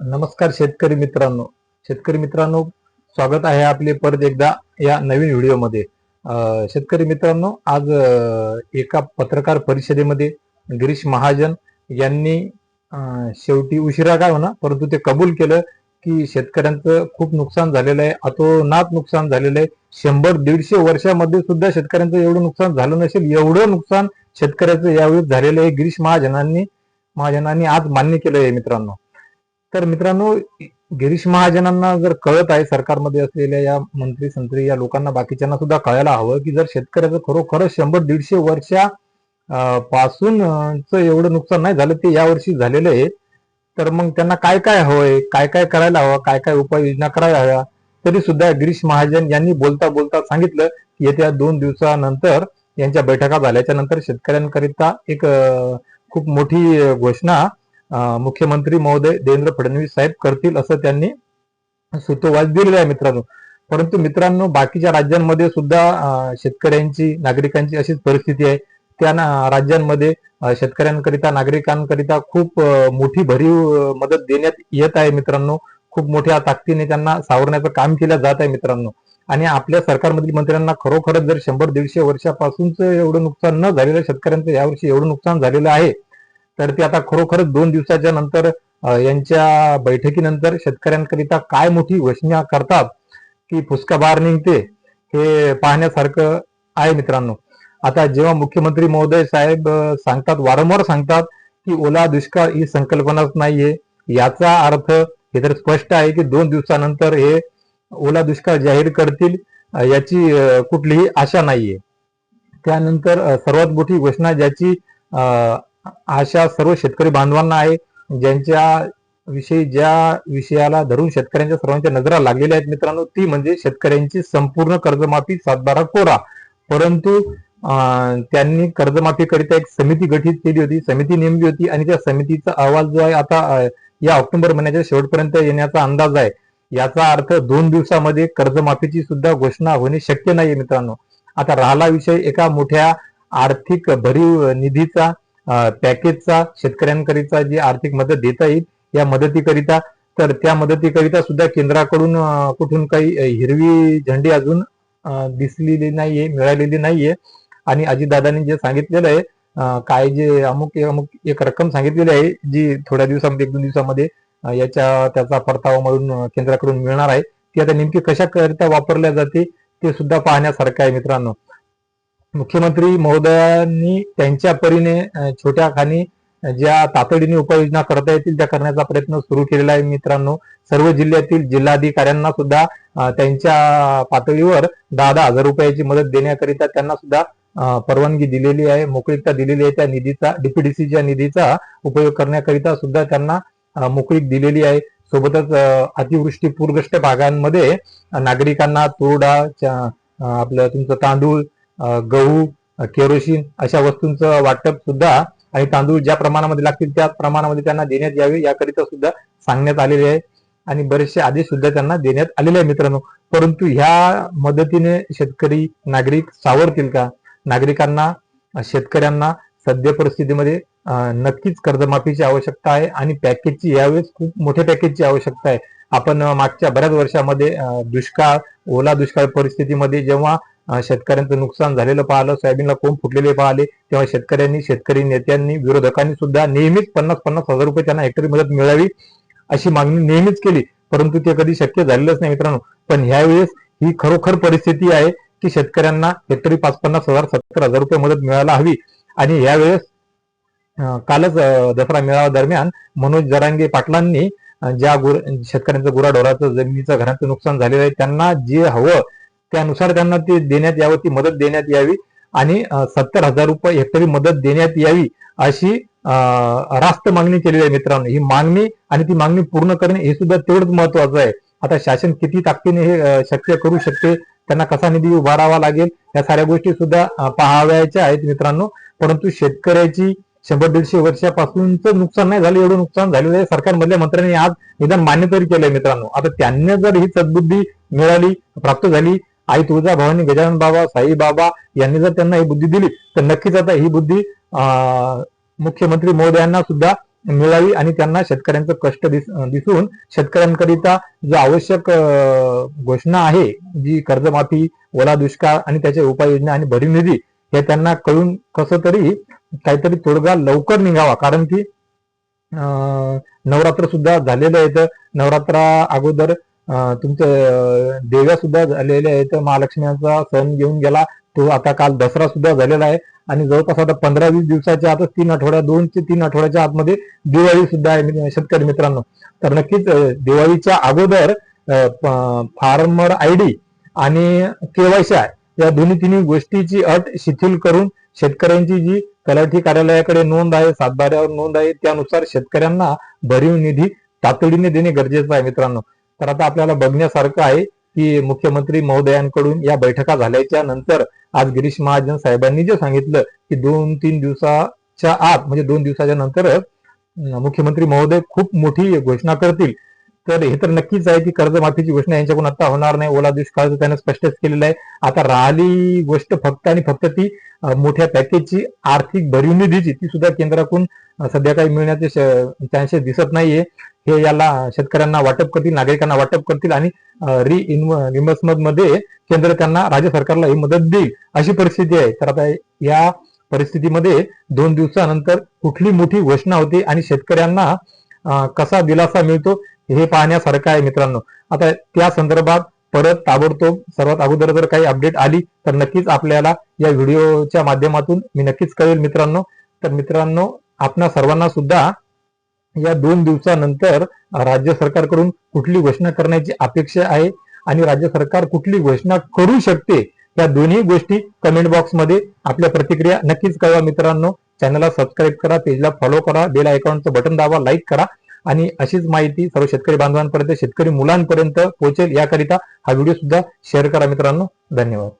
नमस्कार शेतकरी मित्रांनो. शेतकरी मित्रांनो स्वागत आहे आपले परत एकदा या नवीन व्हिडिओमध्ये. शेतकरी मित्रांनो आज एका पत्रकार परिषदेमध्ये गिरीश महाजन यांनी शेवटी उशिरा काय होणार परंतु ते कबूल केलं की शेतकऱ्यांचं खूप नुकसान झालेलं आहे अतोनात नुकसान झालेलं आहे. शंभर दीडशे वर्षामध्ये सुद्धा शेतकऱ्यांचं एवढं नुकसान झालं नसेल एवढं नुकसान शेतकऱ्याचं यावेळी झालेलं आहे. गिरीश महाजनांनी महाजनांनी आज मान्य केलं आहे मित्रांनो. तर मित्रांनो गिरीश महाजनांना जर कळत आहे सरकारमध्ये असलेल्या या मंत्री संत्री या लोकांना बाकीच्यांना सुद्धा कळायला हवं की जर शेतकऱ्याचं खरोखर शंभर दीडशे वर्षा पासून एवढं नुकसान नाही झालं ते यावर्षी झालेलं आहे. तर मग त्यांना काय काय हवंय काय काय करायला हवं काय काय उपाययोजना करायला हव्या तरी सुद्धा गिरीश महाजन यांनी बोलता बोलता सांगितलं की येत्या दोन दिवसानंतर यांच्या बैठका झाल्याच्यानंतर शेतकऱ्यांकरिता एक खूप मोठी घोषणा मुख्यमंत्री महोदय देवेंद्र फडणवीस साहेब करतील असं त्यांनी सुतोवाच दिलेला आहे मित्रांनो. परंतु मित्रांनो बाकीच्या राज्यांमध्ये सुद्धा शेतकऱ्यांची नागरिकांची अशीच परिस्थिती आहे. त्या राज्यांमध्ये शेतकऱ्यांकरिता नागरिकांकरिता खूप मोठी भरीव मदत देण्यात येत आहे मित्रांनो. खूप मोठ्या ताकदीने त्यांना सावरण्याचं काम केलं जात आहे मित्रांनो. आणि आपल्या सरकारमधील मंत्र्यांना खरोखरच जर शंभर दीडशे वर्षापासूनच एवढं नुकसान न झालेलं शेतकऱ्यांचं यावर्षी एवढं नुकसान झालेलं आहे तर ते आता खरोखरच दोन दिवसाच्या नंतर यांच्या बैठकीनंतर शेतकऱ्यांकरिता काय मोठी घोषणा करतात की फुसका बाहेर निघते हे पाहण्यासारखं आहे मित्रांनो. आता जेव्हा मुख्यमंत्री महोदय साहेब सांगतात वारंवार सांगतात की ओला दुष्काळ ही संकल्पनाच नाहीये याचा अर्थ हे तर स्पष्ट आहे की दोन दिवसानंतर हे ओला दुष्काळ जाहीर करतील याची कुठलीही आशा नाहीये. त्यानंतर सर्वात मोठी घोषणा ज्याची आशा सर्व शेतकरी बांधवांना आहे ज्यांच्या विषयी ज्या विषयाला धरून शेतकऱ्यांच्या सर्वांच्या नजरा लागलेल्या आहेत मित्रांनो ती म्हणजे शेतकऱ्यांची संपूर्ण कर्जमाफी सातबारा कोरा. परंतु अं, त्यांनी कर्जमाफीकरिता एक समिती गठीत केली होती समिती नेमली होती आणि त्या समितीचा अहवाल जो आहे आता या ऑक्टोबर महिन्याच्या शेवटपर्यंत येण्याचा अंदाज आहे. याचा अर्थ दोन दिवसामध्ये कर्जमाफीची सुद्धा घोषणा होणे शक्य नाहीये मित्रांनो. आता राहिला विषय एका मोठ्या आर्थिक भरीव निधीचा पॅकेजचा शेतकऱ्यांकरिता जी आर्थिक मदत देता येईल या मदतीकरिता तर त्या मदतीकरिता सुद्धा केंद्राकडून कुठून काही हिरवी झेंडी अजून दिसलेली नाहीये मिळालेली नाहीये. आणि अजितदादांनी जे सांगितलेलं आहे काय जे अमुक अमुक एक रक्कम सांगितलेली आहे जी थोड्या दिवसामध्ये एक दोन दिवसामध्ये याच्या त्याचा परतावा म्हणून केंद्राकडून मिळणार आहे ती आता नेमकी कशा करिता वापरल्या जाते ते सुद्धा पाहण्यासारखं आहे मित्रांनो. मुख्यमंत्री महोदयांनी त्यांच्या परीने छोट्या खाणी ज्या तातडीने उपाययोजना करता येतील त्या करण्याचा प्रयत्न सुरू केलेला आहे मित्रांनो. सर्व जिल्ह्यातील जिल्हाधिकाऱ्यांना सुद्धा त्यांच्या पातळीवर दहा दहा हजार रुपयाची मदत देण्याकरिता त्यांना सुद्धा परवानगी दिलेली आहे. मोकळीकता दिलेली आहे त्या निधीचा डीपीडीसीच्या निधीचा उपयोग करण्याकरिता सुद्धा त्यांना मोकळीक दिलेली आहे. सोबतच अतिवृष्टी पूरग्रस्त भागांमध्ये नागरिकांना तुरडा च्या- आपलं तुमचं तांदूळ गहू केरोसिन अशा वस्तूंचं वाटप सुद्धा आणि तांदूळ ज्या प्रमाणामध्ये लागतील त्या प्रमाणामध्ये त्यांना देण्यात यावे याकरिता सुद्धा सांगण्यात आलेले आहे. आणि बरेचसे आदेश सुद्धा त्यांना देण्यात आलेले आहे मित्रांनो. परंतु ह्या मदतीने शेतकरी नागरिक सावरतील का? नागरिकांना शेतकऱ्यांना सद्य परिस्थितीमध्ये नक्कीच कर्जमाफीची आवश्यकता आहे आणि पॅकेजची यावेळेस खूप मोठ्या पॅकेजची आवश्यकता आहे. आपण मागच्या बऱ्याच वर्षामध्ये दुष्काळ ओला दुष्काळ परिस्थितीमध्ये जेव्हा शेतकऱ्यांचं नुकसान झालेलं पाहिलं सोयाबीनला कोंब फुटलेले पाहिले तेव्हा शेतकऱ्यांनी शेतकरी नेत्यांनी विरोधकांनी सुद्धा नेहमीच पन्नास पन्नास हजार रुपये त्यांना हेक्टरी मदत मिळावी अशी मागणी नेहमीच केली. परंतु ते कधी शक्य झालेलंच नाही मित्रांनो. पण ह्यावेळेस ही खरोखर परिस्थिती आहे की शेतकऱ्यांना हेक्टरी पाच पन्नास हजार सत्तर हजार रुपये मदत मिळायला हवी. आणि यावेळेस कालच दसरा मेळावा दरम्यान मनोज जरांगे पाटलांनी ज्या गुर शेतकऱ्यांचं गुराढोराचं जमिनीचं घराचं नुकसान झालेलं आहे त्यांना जे हवं त्यानुसार त्यांना ते देण्यात यावं ती मदत देण्यात यावी आणि सत्तर हजार रुपये हेक्टरी मदत देण्यात यावी अशी रास्त मागणी केलेली आहे मित्रांनो. ही मागणी आणि ती मागणी पूर्ण करणे हे सुद्धा तेवढंच महत्वाचं आहे. आता शासन किती ताकदीने हे शक्य करू शकते? त्यांना कसा निधी उभारावा लागेल? या साऱ्या गोष्टी सुद्धा अं, पाहाव्याच्या आहेत मित्रांनो. परंतु शेतकऱ्याची शंभर दीडशे वर्षापासूनच नुकसान नाही झालं एवढं नुकसान झालेलं आहे. सरकारमधल्या मंत्र्यांनी आज निदान मान्य तरी केलंय मित्रांनो. आता त्यांना जर ही सद्बुद्धी मिळाली प्राप्त झाली आई तुळजा भवानी गजानन बाबा साई बाबा यांनी जर त्यांना ही बुद्धी दिली तर नक्कीच आता ही बुद्धी मुख्यमंत्री महोदयांना सुद्धा मिळावी आणि त्यांना शेतकऱ्यांचं कष्ट दिस दिसून शेतकऱ्यांकरिता जो आवश्यक घोषणा आहे जी कर्जमाफी ओला दुष्काळ आणि त्याच्या उपाययोजना आणि भरीव निधी हे त्यांना कळून कसं तरी काहीतरी तोडगा लवकर निघावा. कारण की अं, नवरात्र सुद्धा झालेले आहेत नवरात्रा अगोदर तुमचे देव्या सुद्धा झालेल्या आहेत. महालक्ष्मीचा सण घेऊन गेला. तो आता काल दसरा सुद्धा झालेला आहे. आणि जवळपास आता पंधरा वीस दिवसाच्या आता तीन आठवड्या दोन ते तीन आठवड्याच्या आतमध्ये दिवाळी सुद्धा आहे म्हणजे शेतकरी मित्रांनो. तर नक्कीच दिवाळीच्या अगोदर फार्मर आय डी आणि केवायसी या दोन्ही तिन्ही गोष्टीची अट शिथिल करून शेतकऱ्यांची जी तलाठी कार्यालयाकडे नोंद आहे सातबाऱ्यावर नोंद आहे त्यानुसार शेतकऱ्यांना भरीव निधी तातडीने देणे गरजेचं आहे मित्रांनो. तर आता आपल्याला बघण्यासारखं आहे की मुख्यमंत्री महोदयांकडून या बैठका झाल्याच्यानंतर आज गिरीश महाजन साहेबांनी जे सांगितलं की दोन तीन दिवसाच्या आत म्हणजे दोन दिवसाच्या नंतर मुख्यमंत्री महोदय खूप मोठी घोषणा करतील. तर हे तर नक्कीच आहे की कर्जमाफीची घोषणा यांच्याकडून आता होणार नाही. ओला दुष्काळाचं त्यांनी स्पष्टच केलेलं आहे. आता राहिली गोष्ट फक्त आणि फक्त ती मोठ्या पॅकेजची आर्थिक भरीव निधीची ती सुद्धा केंद्राकडून सध्या काही मिळण्याचे चान्सेस दिसत नाहीये. हे याला शेतकऱ्यांना वाटप करतील नागरिकांना वाटप करतील आणि रि इन्व्हेस्टमेंटमध्ये केंद्र त्यांना राज्य सरकारला ही मदत देईल अशी परिस्थिती आहे. तर आता या परिस्थितीमध्ये दोन दिवसानंतर कुठली मोठी घोषणा होते आणि शेतकऱ्यांना कसा दिलासा मिळतो हे पाहण्यासारखं आहे मित्रांनो. आता त्या संदर्भात परत ताबडतोब सर्वात अगोदर जर काही अपडेट आली तर नक्कीच आपल्याला या व्हिडिओच्या माध्यमातून मी नक्कीच कळेल मित्रांनो. तर मित्रांनो आपणा सर्वांना सुद्धा या दोन दिवसानंतर राज्य सरकारकडून कुठली घोषणा करण्याची अपेक्षा आहे आणि राज्य सरकार कुठली घोषणा करू शकते या दोन्ही गोष्टी कमेंट बॉक्समध्ये आपल्या प्रतिक्रिया नक्कीच कळवा मित्रांनो. चॅनलला सबस्क्राईब करा पेजला फॉलो करा बेल आयकॉनचं बटन दाबा लाईक करा. आणि अशीच माहिती सर्व शेतकरी बांधवांपर्यंत शेतकरी मुलांपर्यंत पोहोचेल याकरिता हा व्हिडिओ सुद्धा शेअर करा मित्रांनो. धन्यवाद.